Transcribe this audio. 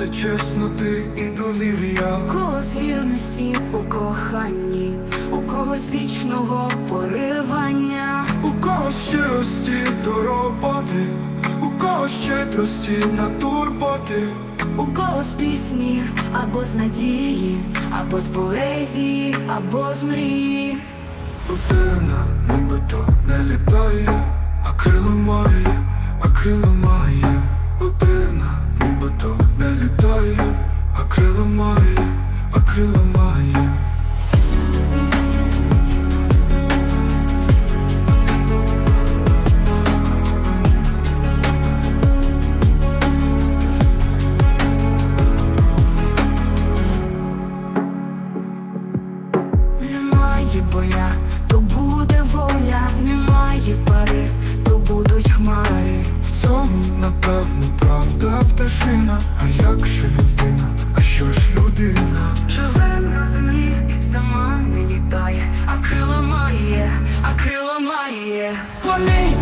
З правди, чесноти і довір'я. У когось вірності у коханні, у когось вічного поривання. У когось щирості до роботи, у когось щедрості на турботи. У когось пісні або з надії, або з поезії, або з мрії. Людина нібито не літає, а крила має, а крила має. крила має, а крила має. Немає то буде воля, немає пари, то будуть хмари. Цьому, напевно, правда пташина, а як же людина? що ж людина? Живе на землі, сама не літає, а крила має, а крила має, Вони